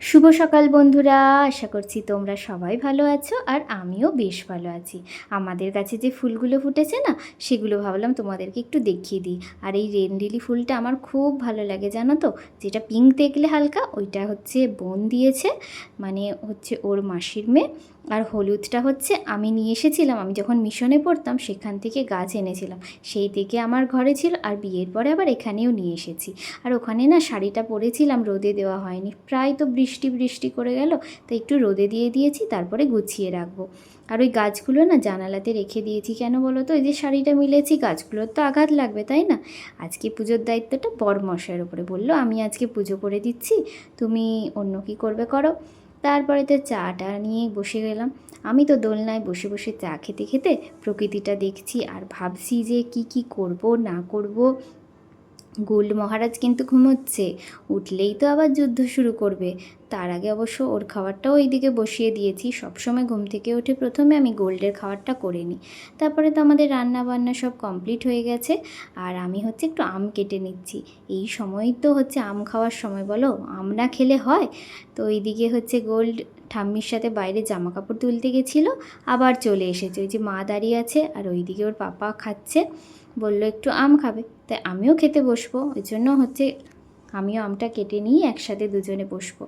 শুভ সকাল বন্ধুরা, আশা করছি তোমরা সবাই ভালো আছো আর আমিও বেশ ভালো আছি। আমাদের কাছে যে ফুলগুলো ফুটেছে না, সেগুলো ভাবলাম তোমাদেরকে একটু দেখিয়ে দিই। আর এই রেনডিলি ফুলটা আমার খুব ভালো লাগে, জানো তো? যেটা পিঙ্ক দেখলে হালকা, ওইটা হচ্ছে বোন দিয়েছে মানে হচ্ছে ওর মাসির মেয়ে। আর হলুদটা হচ্ছে আমি নিয়ে এসেছিলাম, আমি যখন মিশনে পড়তাম সেখান থেকে গাছ এনেছিলাম। সেই থেকে আমার ঘরে ছিল আর বিয়ের পরে আবার এখানেও নিয়ে এসেছি। আর ওখানে না শাড়িটা পরেছিলাম, রোদে দেওয়া হয়নি। প্রায় তো বৃষ্টি বৃষ্টি করে গেল, তো একটু রোদে দিয়ে দিয়েছি, তারপরে গুছিয়ে রাখব। আর ওই গাছগুলো না জানালাতে রেখে দিয়েছি কেন বলো তো? এই যে শাড়িটা মিলেছি, গাছগুলোর তো আঘাত লাগবে, তাই না? আজকে পুজোর দায়িত্বটা বর মশাইয়ের ওপরে বলল, আমি আজকে পুজো করে দিচ্ছি, তুমি অন্য কি করবে করো? তারপরে তো চা টা নিয়ে বসে গেলাম। আমি তো দোলনায় বসে বসে চা খেতে খেতে প্রকৃতিটা দেখছি আর ভাবছি যে কি কি করব, না করব গোল্ড মহারাজ কিন্তু ঘুমোচ্ছে। উঠলেই তো আবার যুদ্ধ শুরু করবে। তার আগে অবশ্য ওর খাবারটাও ওইদিকে বসিয়ে দিয়েছি। সবসময় ঘুম থেকে উঠে প্রথমে আমি গোল্ডের খাবারটা করে নিই। তারপরে তো আমাদের রান্না বান্না সব কমপ্লিট হয়ে গেছে। আর আমি হচ্ছে একটু আম কেটে নিচ্ছি। এই সময়ই তো হচ্ছে আম খাওয়ার সময় বলো? আম না খেলে হয়? তো ওইদিকে হচ্ছে গোল্ড ঠাম্মির সাথে বাইরে জামা কাপড় তুলতে গেছিল, আবার চলে এসেছে। ওই যে মা দাঁড়িয়ে আছে আর ওইদিকে ওর পাপা খাচ্ছে। বলল, একটু আম খাবে। তাই আমিও খেতে বসবো। ওই জন্য হচ্ছে আমিও আমটা কেটে নিয়ে একসাথে দুজনে বসবো।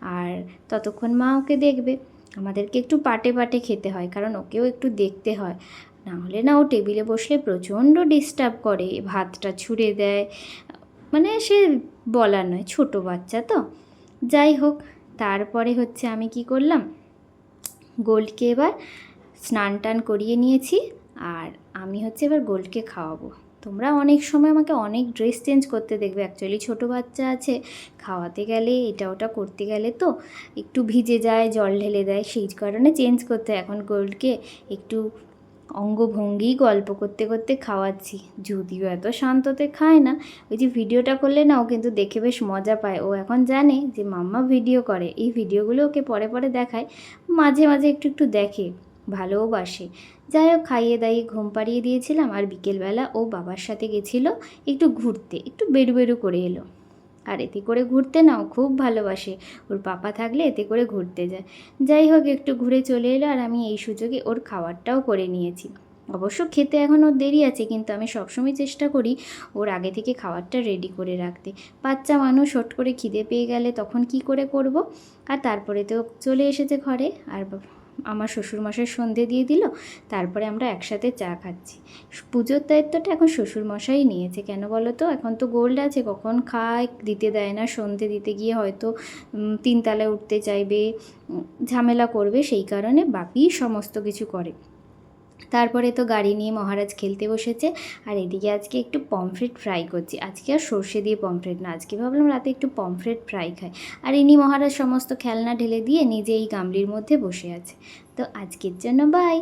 আর ততক্ষণ মা ওকে দেখবে। আমাদেরকে একটু পাটে পাটে খেতে হয়, কারণ ওকেও একটু দেখতে হয়। না হলে না, ও টেবিলে বসলে প্রচণ্ড ডিস্টার্ব করে, ভাতটা ছুঁড়ে দেয়। মানে সে বলার নয়, ছোট বাচ্চা তো। যাই হোক তারপরে হচ্ছে আমি কি করলাম? গোল্ডকে এবার স্নান টান করিয়ে নিয়েছি আর আমি হচ্ছে এবার গোল্ডকে খাওয়াবো। তোমরা অনেক সময় আমাকে অনেক ড্রেস চেঞ্জ করতে দেখবে। অ্যাকচুয়ালি ছোটো বাচ্চা আছে, খাওয়াতে গেলে, এটা ওটা করতে গেলে তো একটু ভিজে যায়, জল ঢেলে দেয়, সেই কারণে চেঞ্জ করতে। এখন গোল্ডকে একটু অঙ্গভঙ্গি গল্প করতে করতে খাওয়াচ্ছি। যদিও এত শান্ততে খায় না, ওই যে ভিডিওটা করলে না ও কিন্তু দেখে বেশ মজা পায়। ও এখন জানে যে মাম্মা ভিডিও করে, এই ভিডিওগুলো ওকে পরে পরে দেখায়, মাঝে মাঝে একটু একটু দেখে ভালোবাসে যাই হোক, খাইয়ে দাইয়ে ঘুম পাড়িয়ে দিয়েছিলাম আর বিকেলবেলা ও বাবার সাথে গেছিল একটু ঘুরতে, একটু বেরু বেরু করে এলো। আর এতে করে ঘুরতে নাও খুব ভালোবাসে। ওর পাপা থাকলে এতে করে ঘুরতে যায়। যাই হোক, একটু ঘুরে চলে এলো আর আমি এই সুযোগে ওর খাবারটাও করে নিয়েছি। অবশ্য খেতে এখন ওর দেরি আছে, কিন্তু আমি সবসময় চেষ্টা করি ওর আগে থেকে খাবারটা রেডি করে রাখতে। বাচ্চা মানুষ, হট করে খিদে পেয়ে গেলে তখন কি করে করব? আর তারপরে তো চলে এসেছে ঘরে, আর আমার শ্বশুরমশাই সন্ধে দিয়ে দিল, তারপরে আমরা একসাথে চা খাচ্ছি। পুজোর দায়িত্বটা এখন শ্বশুরমশাই নিয়েছে, কেন বলো তো? এখন তো গোল্ড আছে, কখন খায়, দিতে দেয় না, সন্ধে দিতে গিয়ে হয়তো তিনতলায় উঠতে চাইবে ঝামেলা করবে, সেই কারণে বাপি সমস্ত কিছু করে। তারপরে তো গাড়ি নিয়ে মহারাজ খেলতে বসেছে। আর এদিকে আজকে একটু পমফ্রেট ফ্রাই করছি। আজকে আর সর্ষে দিয়ে পমফ্রেট না, আজকে ভাবলাম রাতে একটু পমফ্রেট ফ্রাই খাই। আর ইনি মহারাজ সমস্ত খেলনা ঢেলে দিয়ে নিজে এই গামলির মধ্যে বসে আছে। তো আজকের জন্য বাই